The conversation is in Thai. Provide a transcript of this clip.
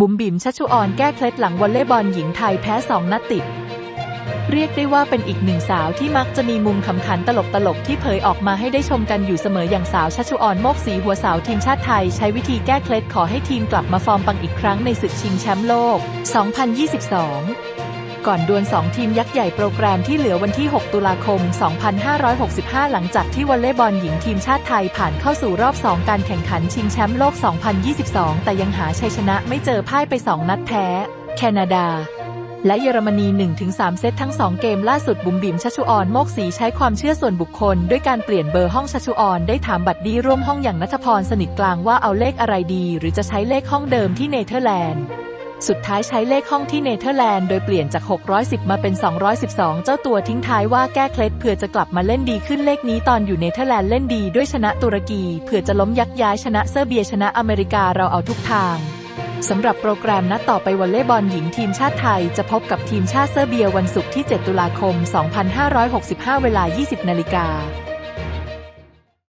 บุ๋มบิ๋มชัชชุออนแก้เคล็ดหลังวอลเลย์บอลหญิงไทยแพ้2นัดติด เรียกได้ว่าเป็นอีกหนึ่งสาวที่มักจะมีมุมขำขันตลกๆที่เผยออกมาให้ได้ชมกันอยู่เสมออย่างสาวชัชชุออนโมกสีหัวสาวทีมชาติไทย ใช้วิธีแก้เคล็ดขอให้ทีมกลับมาฟอร์มปังอีกครั้งในศึกชิงแชมป์โลก 2022 ก่อนดวล 2 ทีมยักษ์ใหญ่โปรแกรมที่เหลือวันที่ 6 ตุลาคม 2565 หลังจากที่วอลเลย์บอลหญิงทีมชาติไทยผ่านเข้าสู่รอบ 2 การแข่งขันชิงแชมป์โลก 2022 แต่ยังหาชัยชนะไม่เจอพ่ายไป 2 นัดแพ้ แคนาดาและเยอรมนี 1-3 เซตทั้ง 2 เกมล่าสุดบุ๋มบิ๋มชัชชุออนโมกศรีใช้ความเชื่อส่วนบุคคล ด้วยการเปลี่ยนเบอร์ห้องชัชชุออนได้ถามบัดดี้ร่วมห้องอย่างนัทพรสนิทกลางว่าเอาเลขอะไรดี หรือจะใช้เลขห้องเดิมที่เนเธอร์แลนด์ สุดท้ายใช้เลขห้องที่เนเธอร์แลนด์โดยเปลี่ยนจาก 610 มาเป็น 212 เจ้าตัวทิ้งท้ายว่าแก้เคล็ดเผื่อจะกลับมาเล่นดีขึ้นเลขนี้ตอนอยู่เนเธอร์แลนด์เล่นดีด้วยชนะตุรกีเผื่อจะล้มยักย้ายชนะเซอร์เบียชนะอเมริกาเราเอาทุกทางสำหรับโปรแกรมนัดต่อไปวอลเลย์บอลหญิงทีมชาติไทย จะพบกับทีมชาติเซอร์เบียวันศุกร์ที่ 7 ตุลาคม 2565 เวลา 20 นาฬิกา